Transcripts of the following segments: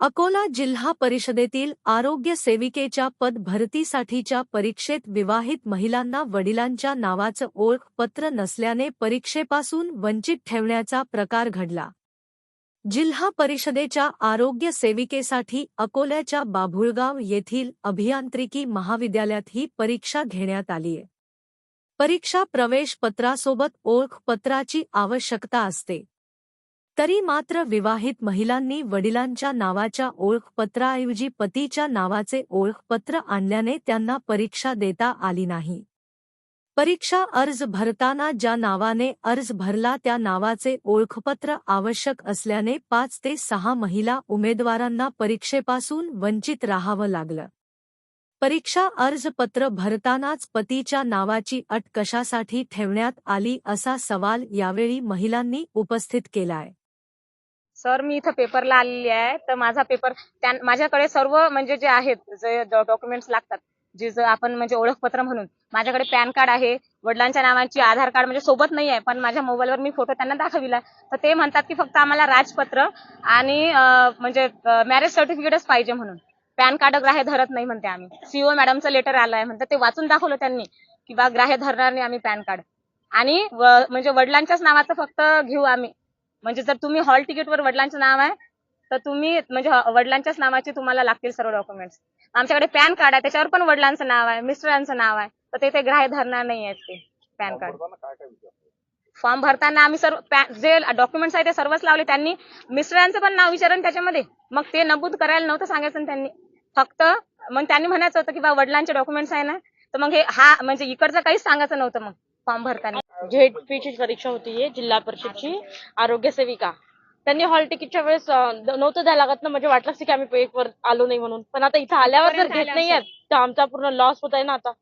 अकोला जिल्हा परिषदेतील आरोग्य सेविकेच्या पद भरतीसाठीच्या परीक्षेत विवाहित महिलांना वडिलांच्या नावाचं ओळखपत्र नसल्याने परीक्षेपासून वंचित ठेवण्याचा प्रकार घडला. जिल्हा परिषदेच्या आरोग्य सेविकेसाठी अकोल्याच्या बाभुळगाव येथील अभियांत्रिकी महाविद्यालयात ही परीक्षा घेण्यात आलीय परीक्षा प्रवेश पत्रासोबत ओळखपत्राची आवश्यकता असते. तरी मात्र विवाहित महिलांनी वडिलांच्या नावाच्या ओळखपत्राऐवजी पतीच्या नावाचे ओळखपत्र आणल्याने त्यांना परीक्षा देता आली नाही. परीक्षा अर्ज भरताना ज्या नावाने अर्ज भरला त्या नावाचे ओळखपत्र आवश्यक असल्याने पाच ते सहा महिला उमेदवारांना परीक्षेपासून वंचित राहावं लागलं. परीक्षा अर्जपत्र भरतानाच पतीच्या नावाची अट कशासाठी ठेवण्यात आली असा सवाल यावेळी महिलांनी उपस्थित केलाय. सर मी इथं पेपरला आलेली आहे. तर माझा पेपर त्या माझ्याकडे सर्व म्हणजे जे आहेत जे डॉक्युमेंट्स लागतात जे जर आपण म्हणजे ओळखपत्र म्हणून. माझ्याकडे पॅन कार्ड आहे वडिलांच्या नावाची आधार कार्ड म्हणजे सोबत नाही आहे पण माझ्या मोबाईलवर मी फोटो त्यांना दाखविला तर ते म्हणतात की फक्त आम्हाला राजपत्र आणि म्हणजे मॅरेज सर्टिफिकेटच पाहिजे म्हणून. पॅन कार्ड ग्राह्य धरत नाही म्हणते आम्ही. सीओ मॅडमचं लेटर आलंय म्हणतात ते वाचून दाखवलं त्यांनी की बा ग्राह्य धरणार नाही आम्ही पॅन कार्ड. आणि म्हणजे वडिलांच्याच नावाचं फक्त घेऊ आम्ही. म्हणजे जर तुम्ही हॉल तिकीटवर वडिलांचं नाव आहे तर तुम्ही म्हणजे वडिलांच्याच नावाचे तुम्हाला लागतील सर्व डॉक्युमेंट्स आमच्याकडे पॅन कार्ड आहे त्याच्यावर पण वडिलांचं नाव आहे मिस्टरांचं नाव आहे तर ते ते ग्राह्य धरणार नाही आहेत ते पॅन कार्ड. फॉर्म भरताना आम्ही सर्व जे डॉक्युमेंट्स आहे ते सर्वच लावले त्यांनी मिस्टरांचं पण नाव विचारून त्याच्यामध्ये. मग ते नमूद करायला नव्हतं सांगायचं त्यांनी. फक्त मग त्यांनी म्हणायचं होतं की बा वडिलांचे डॉक्युमेंट्स आहे ना तर मग हे हा म्हणजे इकडचं काहीच सांगायचं नव्हतं मग फॉर्म भरताना. झेडपीची परीक्षा होती जिल्हा परिषदची आरोग्य सेविका. त्यांनी हॉल तिकीटच्या वेळेस नव्हतं द्यायला लागत ना म्हणजे वाटलंच की आम्ही पेपर आलो नाही म्हणून. पण आता इथं आल्यावर जर घेत नाहीये तर आमचा पूर्ण लॉस होत आहे ना आता.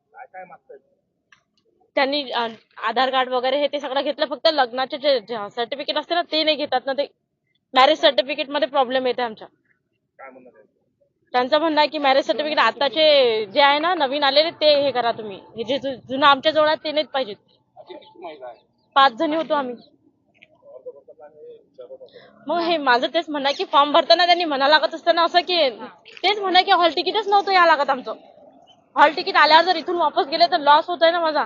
त्यांनी आधार कार्ड वगैरे हे ते सगळं घेतलं. फक्त लग्नाचे जे सर्टिफिकेट असते ना ते नाही घेतात ना ते. मॅरेज सर्टिफिकेटमध्ये प्रॉब्लेम येते आमच्या. त्यांचं म्हणणं आहे की मॅरेज सर्टिफिकेट आताचे जे आहे ना नवीन आलेले ते हे करा तुम्ही. हे जे जुनं आमच्या जवळ ते नाहीच पाहिजेत. पाच जणी होतो आम्ही. मग हे माझं तेच म्हणा की फॉर्म भरताना त्यांनी म्हणा लागत असताना असं की तेच म्हणा की हॉल तिकीटच नव्हतं या लागत आमचं. हॉल तिकीट आल्यावर जर इथून वापस गेले तर लॉस होतोय ना माझा.